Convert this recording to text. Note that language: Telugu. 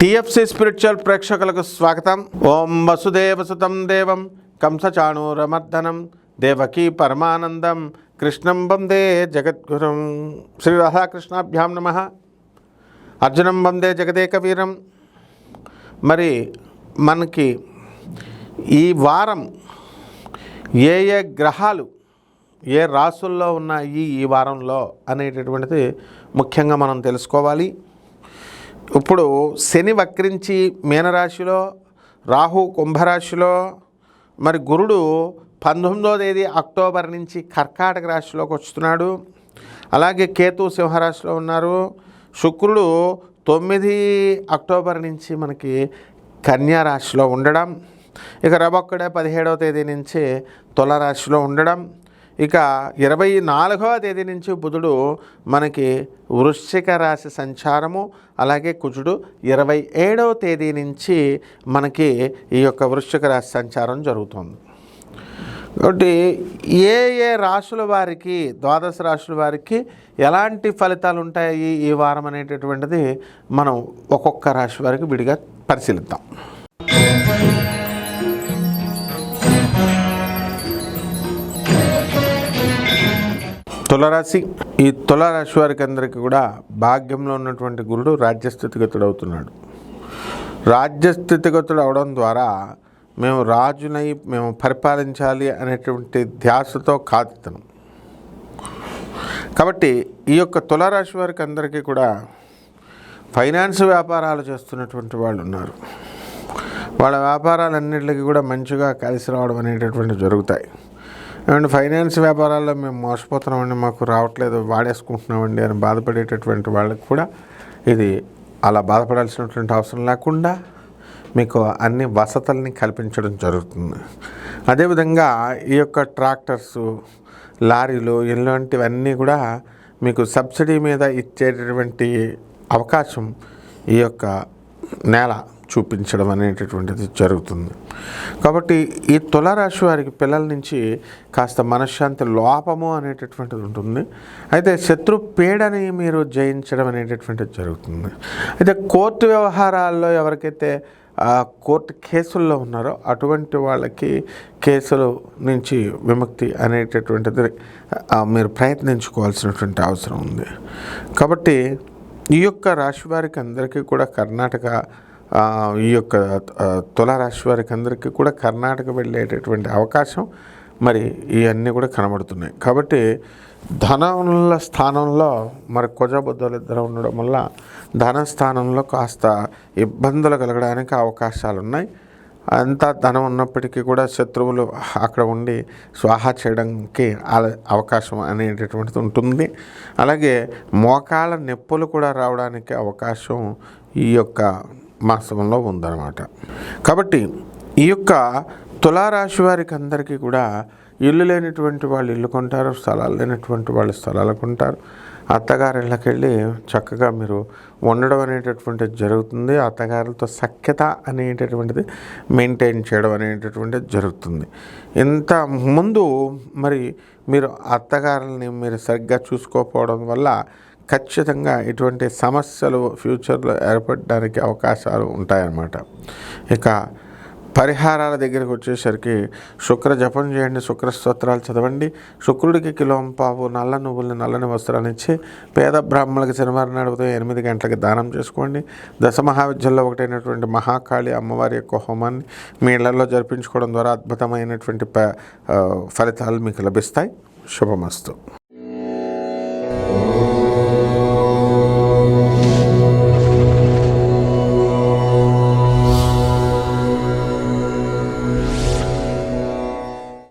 టిఎఫ్సి స్పిరిచువల్ ప్రేక్షకులకు స్వాగతం. ఓం వసుదేవసుతం దేవం. కంసచాణూరమర్దనం. దేవకీ పరమానందం. కృష్ణం వందే జగద్గురం. శ్రీ రాధాకృష్ణాభ్యాం నమ. అర్జునం వందే జగదేక వీరం మరి మనకి ఈ వారం ఏ ఏ గ్రహాలు ఏ రాసుల్లో ఉన్నాయి ఈ వారంలో అనేటటువంటిది ముఖ్యంగా మనం తెలుసుకోవాలి. ఇప్పుడు శని వక్రించి మీనరాశిలో రాహు కుంభరాశిలో మరి గురుడు పంతొమ్మిదో తేదీ అక్టోబర్ నుంచి కర్కాటక రాశిలోకి వస్తున్నాడు. అలాగే కేతు సింహరాశిలో ఉన్నారు. శుక్రుడు తొమ్మిది అక్టోబర్ నుంచి మనకి కన్యా రాశిలో ఉండడం. ఇక రబొక్కడే పదిహేడవ తేదీ నుంచి తులరాశిలో ఉండడం. ఇక ఇరవై నాలుగవ తేదీ నుంచి బుధుడు మనకి వృశ్చిక రాశి సంచారము అలాగే కుజుడు ఇరవై ఏడవ తేదీ నుంచి మనకి ఈ యొక్క వృశ్చిక రాశి సంచారం జరుగుతుంది. కాబట్టి ఏ ఏ రాశుల వారికి ద్వాదశ రాశుల వారికి ఎలాంటి ఫలితాలు ఉంటాయి ఈ వారం అనేటటువంటిది మనం ఒక్కొక్క రాశి వారికి విడిగా పరిశీలిద్దాం. తులరాశి. ఈ తులరాశి వారికి అందరికీ కూడా భాగ్యంలో ఉన్నటువంటి గురుడు రాజ్యస్థితిగతుడు అవుతున్నాడు. రాజ్యస్థితిగతుడు అవడం ద్వారా మేము రాజునై మేము పరిపాలించాలి అనేటువంటి ధ్యాసతో కాదితనం. కాబట్టి ఈ యొక్క తులరాశి వారికి అందరికీ కూడా ఫైనాన్స్ వ్యాపారాలు చేస్తున్నటువంటి వాళ్ళు ఉన్నారు. వాళ్ళ వ్యాపారాలన్నింటికి కూడా మంచిగా కలిసి రావడం అనేటటువంటి జరుగుతాయి. అండ్ ఫైనాన్స్ వ్యాపారాల్లో మేము మోసపోతున్నామండి మాకు రావట్లేదు వాడేసుకుంటున్నామండి అని బాధపడేటటువంటి వాళ్ళకి కూడా ఇది అలా బాధపడాల్సినటువంటి అవసరం లేకుండా మీకు అన్ని వసతుల్ని కల్పించడం జరుగుతుంది. అదేవిధంగా ఈ యొక్క ట్రాక్టర్స్ లారీలు ఇలాంటివన్నీ కూడా మీకు సబ్సిడీ మీద ఇచ్చేటటువంటి అవకాశం ఈ యొక్క నేల చూపించడం అనేటటువంటిది జరుగుతుంది. కాబట్టి ఈ తులారాశి వారికి పిల్లల నుంచి కాస్త మనశ్శాంతి లోపము అనేటటువంటిది ఉంటుంది. అయితే శత్రు పీడని మీరు జయించడం అనేటటువంటిది జరుగుతుంది. అయితే కోర్టు వ్యవహారాల్లో ఎవరికైతే కోర్టు కేసుల్లో ఉన్నారో అటువంటి వాళ్ళకి కేసుల నుంచి విముక్తి అనేటటువంటిది మీరు ప్రయత్నించుకోవాల్సినటువంటి అవసరం ఉంది. కాబట్టి ఈ యొక్క రాశి వారికి అందరికీ కూడా కర్ణాటక ఈ యొక్క తులారాశి వారికి అందరికీ కూడా కర్ణాటక వెళ్ళేటటువంటి అవకాశం మరి ఇవన్నీ కూడా కనబడుతున్నాయి. కాబట్టి ధనముల స్థానంలో మరి కుజబుద్ధులు ఇద్దరు ఉండడం వల్ల ధన స్థానంలో కాస్త ఇబ్బందులు కలగడానికి అవకాశాలు ఉన్నాయి అంతా ధనం ఉన్నప్పటికీ కూడా శత్రువులు అక్కడ ఉండి స్వాహా చేయడానికి అవకాశం అనేటటువంటిది ఉంటుంది. అలాగే మోకాళ్ళ నొప్పులు కూడా రావడానికి అవకాశం ఈ యొక్క మాసంలో ఉందన్నమాట. కాబట్టి ఈ యొక్క తులారాశి వారికి అందరికీ కూడా ఇల్లు లేనటువంటి వాళ్ళు ఇల్లు కొంటారు స్థలాలు లేనటువంటి వాళ్ళు స్థలాలు కొంటారు. అత్తగారి ఇళ్ళకెళ్ళి చక్కగా మీరు ఉండడం అనేటటువంటిది జరుగుతుంది. అత్తగారులతో సఖ్యత అనేటటువంటిది మెయింటైన్ చేయడం అనేటటువంటిది జరుగుతుంది. ఇంత ముందు మరి మీరు అత్తగారిని మీరు సరిగ్గా చూసుకోకపోవడం వల్ల ఖచ్చితంగా ఇటువంటి సమస్యలు ఫ్యూచర్లో ఏర్పడడానికి అవకాశాలు ఉంటాయన్నమాట. ఇక పరిహారాల దగ్గరికి వచ్చేసరికి శుక్ర జపం చేయండి శుక్ర స్తోత్రాలు చదవండి. శుక్రుడికి కిలోం పావు నల్ల నువ్వుల్ని నల్లని వస్త్రాలు ఇచ్చి పేద బ్రాహ్మణులకి శనివారం నాడు ఉదయం ఎనిమిది గంటలకి దానం చేసుకోండి. దశ మహావిద్యల్లో ఒకటైనటువంటి మహాకాళి అమ్మవారి యొక్క హోమాన్ని మీ ఇళ్ళలో జరిపించుకోవడం ద్వారా అద్భుతమైనటువంటి ఫలితాలు మీకు లభిస్తాయి. శుభమస్తు.